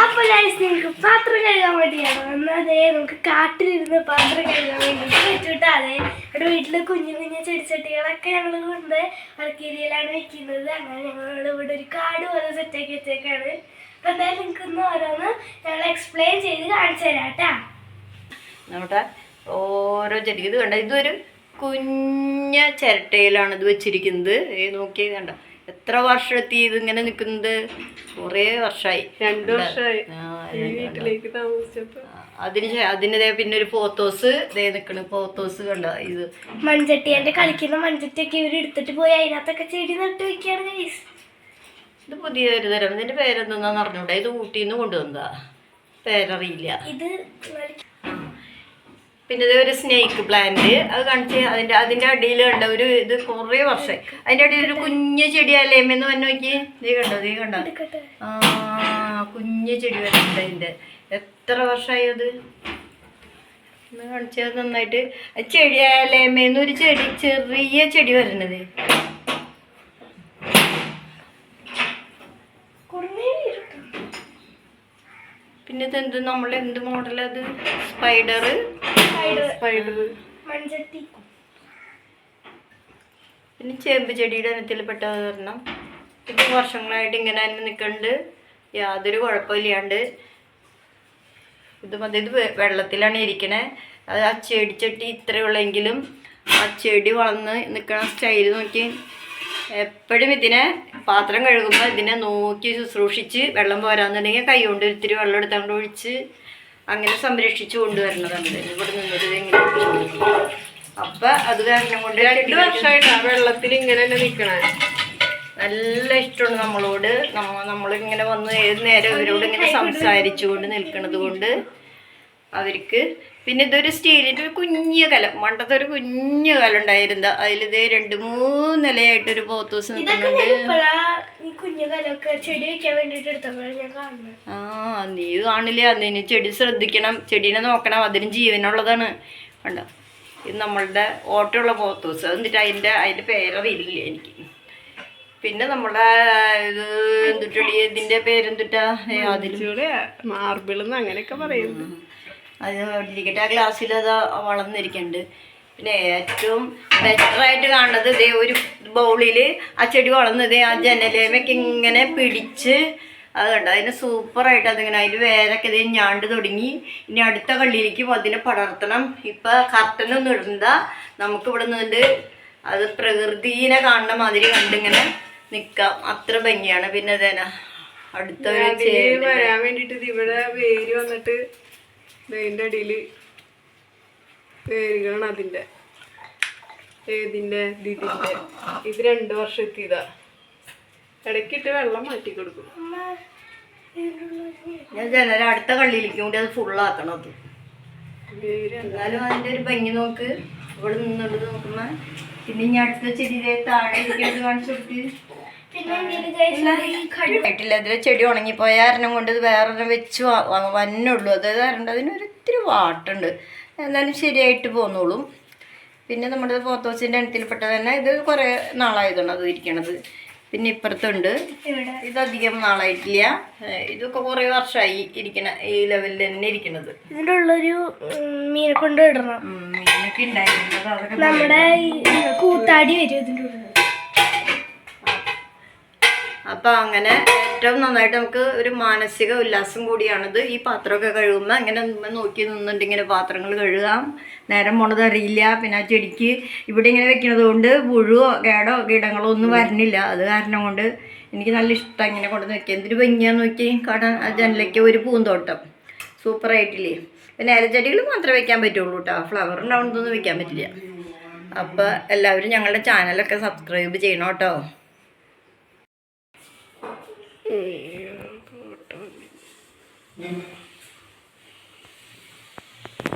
അപ്പൊ നിങ്ങൾക്ക് പാത്രം കഴുകാൻ വേണ്ടിയാണ് വന്നത് നമുക്ക് കാട്ടിലിരുന്ന് പാത്രം കഴുകാൻ വേണ്ടിയിട്ട് വെച്ചിട്ട് അതെ ഇവിടെ വീട്ടിലെ കുഞ്ഞു കുഞ്ഞു ചെടിച്ചട്ടികളൊക്കെ ഞങ്ങൾ കൊണ്ട് വർക്കേരിയയിലാണ് വെക്കുന്നത് അങ്ങനെ ഞങ്ങൾ ഇവിടെ ഒരു കാട് പോലെ സെറ്റാക്കി വെച്ചേക്കാണ് അപ്പൊ എന്തായാലും നിങ്ങൾക്ക് ഇന്ന് ഓരോന്ന് ഞങ്ങൾ എക്സ്പ്ലെയിൻ ചെയ്ത് കാണിച്ചു തരാം കേട്ടാ നമ്മുടെ ഓരോ ചെടി ഇത് കണ്ട? ഇതൊരു കുഞ്ഞ ചിരട്ടയിലാണ് ഇത് വെച്ചിരിക്കുന്നത്. കണ്ടോ കണ്ട? എത്ര വർഷത്തി ഇതിങ്ങനെ നിൽക്കുന്നത്? കുറേ വർഷമായി രണ്ടു വർഷമായി വീട്ടിലേക്ക് താമസിച്ചപ്പോ. അതിന് അതിന് ദേ പിന്നെ ഒരു പോത്തോസ് ദേ നിക്കണ്. പോത്തോസ് കണ്ട? ഇത്. മൺചട്ടി എന്റെ കളിക്കുന്ന മൺചട്ടിയൊക്കെ ഇവർ എടുത്തിട്ട് പോയി അതിനകത്തൊക്കെ ചെടി നട്ട് വെക്കാണ് ഇത് പുതിയ ഒരു തരം ഇതിന്റെ പേരെന്താന്ന് അറിഞ്ഞൂടാ? ഇത് ഊട്ടിന്ന് കൊണ്ടുവന്നതാ. പേരറിയില്ല. ഇത് പിന്നെ ഇത് ഒരു സ്നേക്ക് പ്ലാന്റ് അത് കാണിച്ച് അതിന്റെ അതിന്റെ അടിയിൽ കണ്ട ഒരു ഇത് കുറേ വർഷം അതിന്റെ അടിയിൽ ഒരു കുഞ്ഞു ചെടിയല്ലേ എന്ന് പറഞ്ഞു നോക്കി നീ കണ്ടോ നീ കണ്ടോ. ആ കുഞ്ഞു ചെടി വരുന്നുണ്ട് അതിന്റെ. എത്ര വർഷമായി അത്? ഒന്ന് കാണിച്ചത് നന്നായിട്ട്. ചെടി അലേമേന്ന് ഒരു ചെടി ചെറിയ ചെടി വരുന്നത്. പിന്നെ ഇതെന്ത് നമ്മളെന്ത് മോഡലത് സ്പൈഡർ മൺചട്ടി. പിന്നെ ചേമ്പ് ചെടിയുടെ ഇനത്തിൽപ്പെട്ട കാരണം ഇത് വർഷങ്ങളായിട്ട് ഇങ്ങനെ തന്നെ നിൽക്കുന്നുണ്ട് യാതൊരു കുഴപ്പമില്ലാണ്ട്. ഇത് മതി ഇത് വെള്ളത്തിലാണ് ഇരിക്കണേ. അത് ആ ചെടിച്ചട്ടി ഇത്രയുള്ളെങ്കിലും ആ ചെടി വളർന്ന് നിൽക്കണ സ്റ്റൈൽ നോക്കി എപ്പോഴും ഇതിനെ പാത്രം കഴുകുമ്പോൾ ഇതിനെ നോക്കി ശുശ്രൂഷിച്ച് വെള്ളം പോരാന്നുണ്ടെങ്കിൽ കൈ കൊണ്ട് ഇത്തിരി വെള്ളം എടുത്തുകൊണ്ട് ഒഴിച്ച് അങ്ങനെ സംരക്ഷിച്ചു കൊണ്ടുവരണത് ഇത്. ഇവിടെ നിന്നിട്ട് ഇത് ഇങ്ങനെ അപ്പം അത് കാരണം കൊണ്ട് രണ്ട് വർഷമായിട്ട് ആ വെള്ളത്തിൽ ഇങ്ങനെ തന്നെ നിൽക്കണേ നല്ല ഇഷ്ടമാണ് നമ്മളോട്. നമ്മ നമ്മളിങ്ങനെ വന്ന് ഏത് നേരം ഇവരോട് ഇങ്ങനെ സംസാരിച്ചുകൊണ്ട് നിൽക്കണത് കൊണ്ട് അവർക്ക് പിന്നെ ഇതൊരു സ്റ്റീലിന്റെ ഒരു കുഞ്ഞു കലം മണ്ടത്തെ ഒരു കുഞ്ഞു കലം ഉണ്ടായിരുന്നു അതിലിത് രണ്ട് മൂന്ന് നിലയായിട്ടൊരു പോത്തൂസ് ഇതൊക്കെ നിൽക്കുന്നുണ്ട്. ആ നീ കാണില്ല? അതിന് ചെടി ശ്രദ്ധിക്കണം. ചെടീനെ നോക്കണം. അതിന് ജീവനുള്ളതാണ്. കണ്ടോ? ഇത് നമ്മളുടെ ഓട്ടമുള്ള പോത്തൂസ് എന്നിട്ട് അതിന്റെ അതിന്റെ പേരറിയില്ല എനിക്ക്? പിന്നെ നമ്മുടെ ഇത് എന്തുട്ടടി ഇതിന്റെ പേരെന്തുട്ടാ? അതിൽ മാർബിൾ അങ്ങനെയൊക്കെ പറയും അത് ഇരിക്കട്ടെ ആ ഗ്ലാസ്സിൽ അത് വളർന്നിരിക്കുന്നുണ്ട് പിന്നെ ഏറ്റവും ബെറ്ററായിട്ട് കാണുന്നത് ഇതേ ഒരു ബൗളിൽ ആ ചെടി വളർന്നത് ആ ജനലേമൊക്കെ ഇങ്ങനെ പിടിച്ച് അത് അതിനെ അതിന് സൂപ്പറായിട്ട് അതിങ്ങനെ അതിൽ വേരൊക്കെ ഇത് ഞാണ്ട് തുടങ്ങി. ഇനി അടുത്ത കള്ളിയിലേക്ക് അതിനെ പടർത്തണം. ഇപ്പം കർട്ടനൊന്നും ഇടണ്ട. നമുക്ക് ഇവിടെ നിന്നിട്ട് അത് പ്രകൃതിനെ കാണുന്ന മാതിരി കണ്ടിങ്ങനെ നിൽക്കാം അത്ര ഭംഗിയാണ്. പിന്നെ അതേന അടുത്ത വരാൻ വേണ്ടിട്ട് ഇത് ഇവിടെ വേര് വന്നിട്ട് ഇതിന്റെ അടിയിൽ പേരുകളാണ് അതിന്റെ ഏതിന്റെ ദിദിന്റെ ഇത് രണ്ടു വർഷം എത്തിയതാ. ഇടയ്ക്കിട്ട് വെള്ളം മാറ്റി കൊടുക്കും. ഞാൻ ജനല അടുത്ത കള്ളിയിലേക്കും കൂടി അത് ഫുള്ളാക്കണം അത്. എന്നാലും അതിന്റെ ഒരു ഭംഗി നോക്ക്. ഇവിടെ നിന്നുള്ളത് നോക്കുമ്പോ പിന്നെ ഇനി അടുത്ത ചെടി ദേ താഴെ കാണിച്ചു കൊടുത്ത് പിന്നെ അതിൽ ചെടി ഉണങ്ങിപ്പോയ കാരണം കൊണ്ട് ഇത് വേറെ വെച്ച് വന്നുള്ളൂ അത് കാരണം അതിനൊരു ഇത്തിരി വാട്ടുണ്ട്. എന്നാലും ശരിയായിട്ട് പോന്നോളും. പിന്നെ നമ്മുടെ പോത്തോസിന്റെ ഇനത്തിൽപ്പെട്ട തന്നെ ഇത് കുറേ നാളായതാണ് അത് ഇരിക്കണത്. പിന്നെ ഇപ്പുറത്തുണ്ട്. ഇവിടെ ഇതധികം നാളായിട്ടില്ല. ഇതൊക്കെ കുറേ വർഷമായി ഇരിക്കണ ഈ ലെവലിൽ തന്നെ ഇരിക്കണത്. ഇതിന്റെ ഉള്ളൊരു മീനെ കൊണ്ട് ഇടണം മീനൊക്കെ ഉണ്ടായിരുന്നത് നമ്മുടെ കൂത്താടി വരും ഇതിന്റെ ഉള്ളിൽ അപ്പം അങ്ങനെ ഏറ്റവും നന്നായിട്ട് നമുക്ക് ഒരു മാനസിക ഉല്ലാസം കൂടിയാണിത്. ഈ പാത്രമൊക്കെ കഴുകുമ്പോൾ അങ്ങനെ നോക്കി നിന്നിട്ട് ഇങ്ങനെ പാത്രങ്ങൾ കഴുകാം. നേരം പോണത് അറിയില്ല. പിന്നെ ആ ചെടിക്ക് ഇവിടെ ഇങ്ങനെ വെക്കുന്നത് കൊണ്ട് പുഴുവോ കേടോ കീടങ്ങളോ ഒന്നും വരണില്ല. അത് കാരണം കൊണ്ട് എനിക്ക് നല്ല ഇഷ്ടം ഇങ്ങനെ കൊണ്ട് വെക്കുക എന്തൊരു ഭംഗിയാന്ന് നോക്കി ആ ജനലയ്ക്ക് ഒരു പൂന്തോട്ടം. സൂപ്പറായിട്ടില്ലേ പിന്നെ ഇലച്ചെടികൾ മാത്രമേ വെക്കാൻ പറ്റുള്ളൂ കേട്ടോ ഫ്ലവർ ഉണ്ടാവുന്നതൊന്നും വെക്കാൻ പറ്റില്ല. അപ്പോൾ എല്ലാവരും ഞങ്ങളുടെ ചാനലൊക്കെ സബ്സ്ക്രൈബ് ചെയ്യണം കേട്ടോ Amen.